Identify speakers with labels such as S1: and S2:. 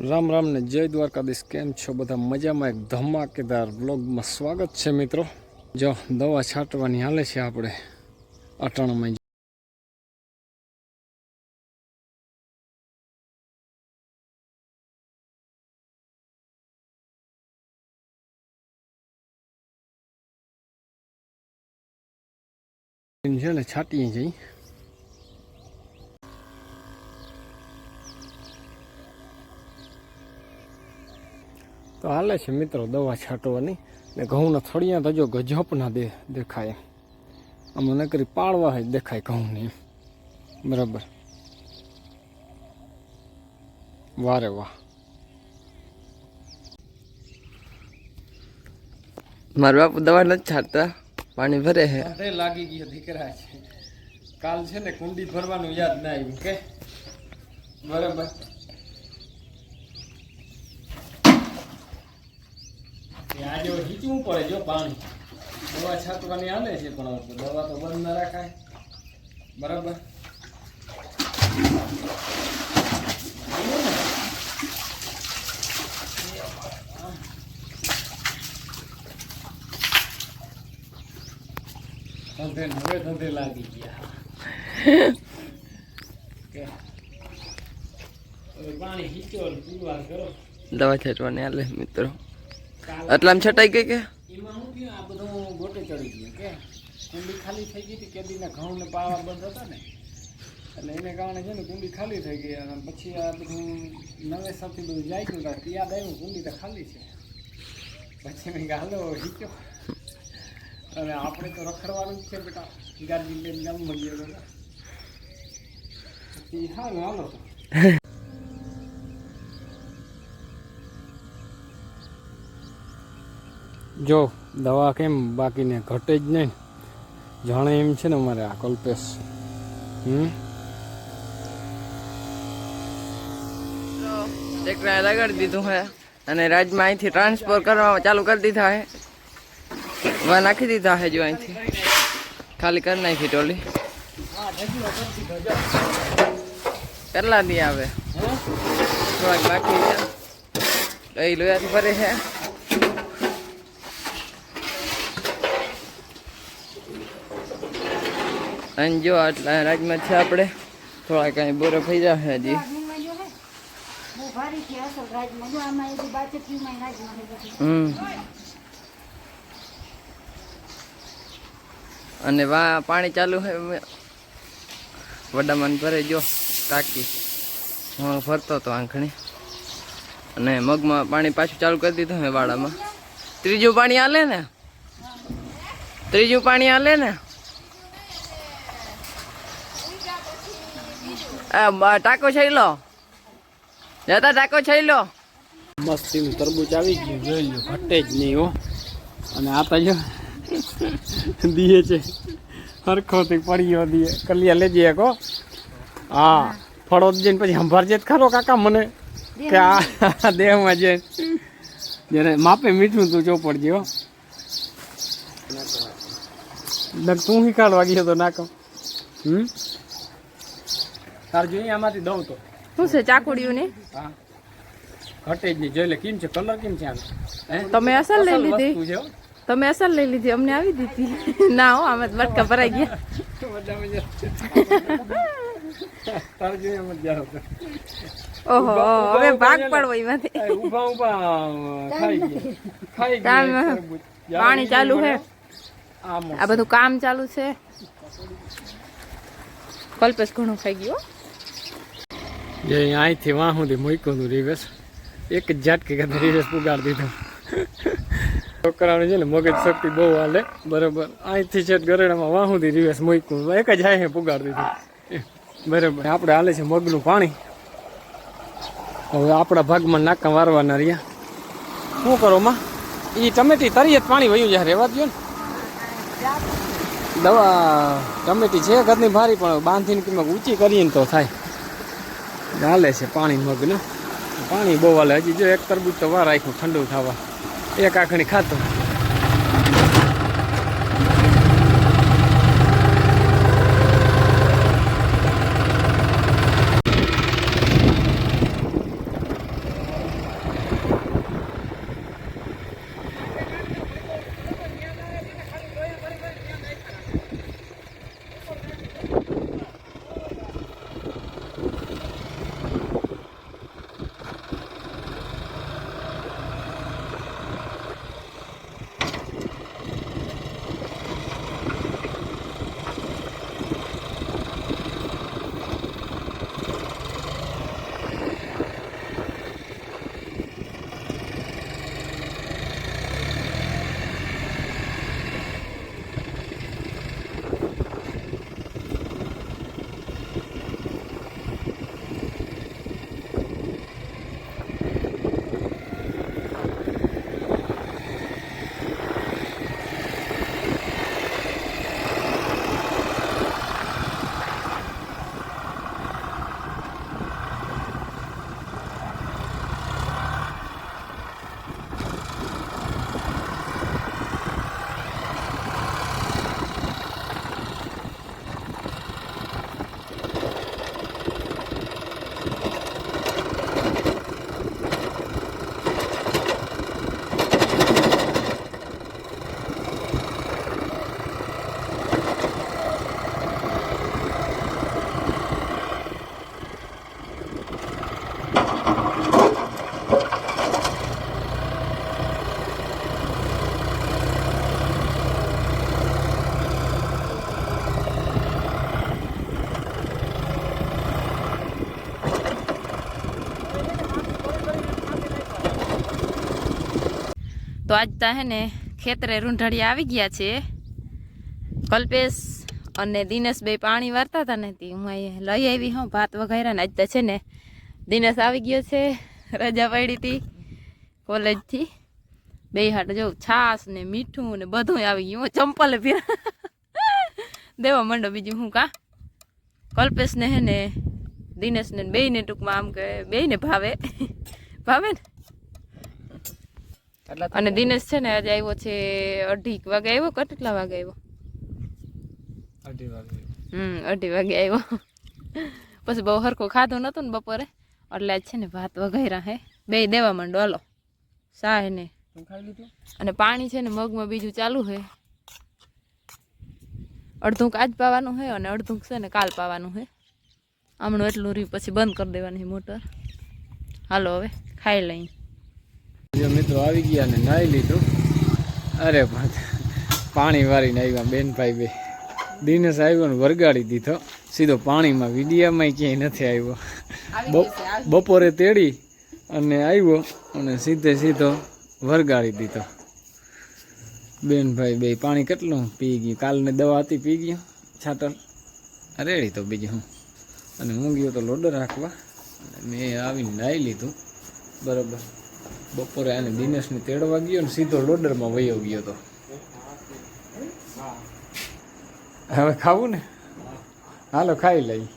S1: રામ રામ ને જય દ્વારકાધીશ. કેમ છો બધા? મજામાં એક ધમાકેદાર બ્લોગમાં સ્વાગત છે મિત્રો. જો દવા છાંટવાની હાલે છે આપણે અટાણામાં. છે ને છાંટીએ જઈ તો હાલે છે મિત્રો દવા છાંટવાની. ને ઘઉંના થળિયા તો જો ના દે દેખાય. આમાં નકરી પાળવા જ દેખાય ઘઉંની બરાબર. વારે વાહ.
S2: મારા બાપુ દવા નથી છાંટતા. પાણી ભરે છે
S1: લાગી ગયો દીકરા છે. કાલ છે ને કુંડી ભરવાનું યાદ ના આવ્યું, કે? બરાબર. આજે હીચવું પડે, જો પાણી. દવા છાંટવાની આવે છે, પણ દવા તો બંધ ના રાખાય. બરાબર? ધંધે હવે લાગી ગયા. પાણી હીચો ને કરો.
S2: દવા છાંટવાની હાલે મિત્રો. આમ છટાઈ ગઈ કે?
S1: એમાં શું થયું? આ બધું ગોટે ચડી ગયું કે? કુંડી ખાલી થઈ ગઈ હતી, કેદીના ઘઉં ને બંધ હતા ને. એટલે એને કારણે છે ને કુંડી ખાલી થઈ ગઈ અને પછી આ બધું નવેસરથી બધું જાય ગયું યાદ આવ્યું કુંડી તો ખાલી છે. પછી મેં હાલો, હીચો. અને આપણે તો રખડવાનું છે બેટા ગાડી લઈને ગામમાં ગયો પછી હાલો. જો દવા કેમ બાકીને ઘટે જ નહીં? જાણે એમ છે ને અમારે આ કલ્પેશ. હમ?
S2: ટ્રેક્ટર લગાડી દીધું હે અને રાજમાં અહીંથી ટ્રાન્સફર કરવા ચાલુ કરી દીધા હે. વા નાખી દીધા હે જો અહીંથી. ખાલી કરી નાખી ટોલી. કેટલા દી આવે? થોડાક બાકી છે. દહીં લોયાથી ફરે છે અને જો આટલા રાજમાં છે આપણે, થોડા કાંઈ બોરો થઈ જશે હજી. અને વા પાણી ચાલુ હોય વડામાં ભરે જો, ટાંકી. હું ફરતો હતો આંખણી અને મગમાં પાણી પાછું ચાલુ કરી દીધું મેં વાડામાં. ત્રીજું પાણી હાલે ને? ત્રીજું પાણી હાલે ને આ બ- ટાંકો છે લો. જતા ટાંકો છે લો.
S1: મસ્તીનું તરબૂચ આવી ગયું. જોઈ લો ઘટે જ નહીં હો. અને આ તો દીએ છે. હરખોથી પડ્યો દીએ. કલિયા લેજે એક હો. ફળો જઈને પછી સંભાળજે જ ખરો કાકા મને. કે આ દેહમાં જે જેને માપે મીઠું તું ચોપડજે હો. તું શીખાડવા ગયો તો નાખો. હમ? તાર જોઈએ આમાંથી દઉં તો.
S3: શું છે ચાકુડિયું ને?
S1: હા. ઘટે જ નહીં જોઈ લે કેમ છે કલર કેમ છે આનો
S3: તમે અસલ લઈ લીધી. તમે અસલ લઈ લીધી અમને આવી દીધી. ના હો આમાં બટકા ભરાઈ ગયા.
S1: બધા જોઈએ એમ જ જાઓ
S3: ઓહો હવે ભાગ પડવો એમાંથી
S1: ઊભા ઊભા ખાઈ ગયા. ખાઈ
S3: પાણી ચાલુ
S1: છે
S3: હે. આ બધું કામ ચાલુ છે. કલ્પેશ ઘણું ખાઈ ગયો
S1: જે અહીંથી વાં સુધી મૂક્યું રિવેશ એક જ ઝાટકી કરતા રિવેશ પુગાડી દીધો. છોકરાઓને છે ને મગજ શક્તિ બહુ હાલે. બરાબર. અહીંથી છે ગરેડામાં વાં સુધી રિવેશ મૂક્યું. એક જ હાઈ પુગાડી દીધું. બરાબર. આપણે હાલે છે મગનું પાણી. હવે આપણા ભાગમાં નાકા વારવાના રહ્યા. શું કરો માં? એ ટમેટી તરીએ જ પાણી વયું જાય રહેવા દો ને. દવા, ટમેટી છે ઘરની ભારી, પણ બાંધીને કિંમત ઊંચી કરીએ ને તો થાય. હાલે છે પાણી મગનું પાણી બહુ હાલે. હજી જો એક તરબૂચ તો વાર રાખ્યું ઠંડુ થવા. એક આખણી ખાતો
S3: તો આજ તા હે ને ખેતરે રૂંઢળિયા આવી ગયા છે. કલ્પેશ અને દિનેશ બે પાણી વારતા હતા ને તે. હું અહીંયા લઈ આવી હું, ભાત વઘાર્યા ને આજ તો છે ને દિનેશ આવી ગયો છે, રજા પડી હતી કોલેજથી બે હાટ જો છાસ ને મીઠું ને બધું આવી ગયું. ચંપલ ફેરા દેવા માંડો બીજું હું કા? કલ્પેશ ને હે ને દિનેશ ને બે ને ટૂંકમાં આમ કે બેયને ભાવે. ભાવે ને? અને દિનેશ છે ને આજે આવ્યો છે અઢી વાગે આવ્યો કેટલા વાગે આવ્યો?
S1: અઢી વાગે
S3: હમ અઢી વાગે આવ્યો. પછી બહુ હરખો ખાધો નતો ને બપોરે. એટલે આજ છે ને ભાત વઘાર્યા હે. બે દેવા માંડો હાલો. સા ને. અને પાણી છે ને મગમાં બીજું ચાલુ હે. અડધું આજ પાવાનું હે અને અડધું છે ને કાલ પાવાનું હે. હમણાં એટલું રહ્યું પછી બંધ કરી દેવાની મોટર. હાલો હવે ખાઈ લઈ
S1: જો મિત્રો આવી ગયા ને નાહી લીધું. અરે પણ પાણી વારીને આવ્યા બેનભાઈ બે. દિનેશ આવ્યો ને વરગાડી દીધો. સીધો પાણીમાં વિડીયામાં ક્યાંય નથી આવ્યો. બપોરે તેડી અને આવ્યો અને સીધે સીધો વરગાડી દીધો. બેનભાઈ બે પાણી કેટલું પી ગયું? કાલની દવા હતી પી ગયો? છાટલ રેડી તો બીજું હું. અને હું ગયો તો લોડર રાખવા. મેં આવીને નાહી લીધું. બરાબર. બપોરે આને દિનેશને તેડવા ગયો ને સીધો લોડરમાં વયો ગયો તો. હવે ખાવું ને? હાલો ખાઈ લઈ.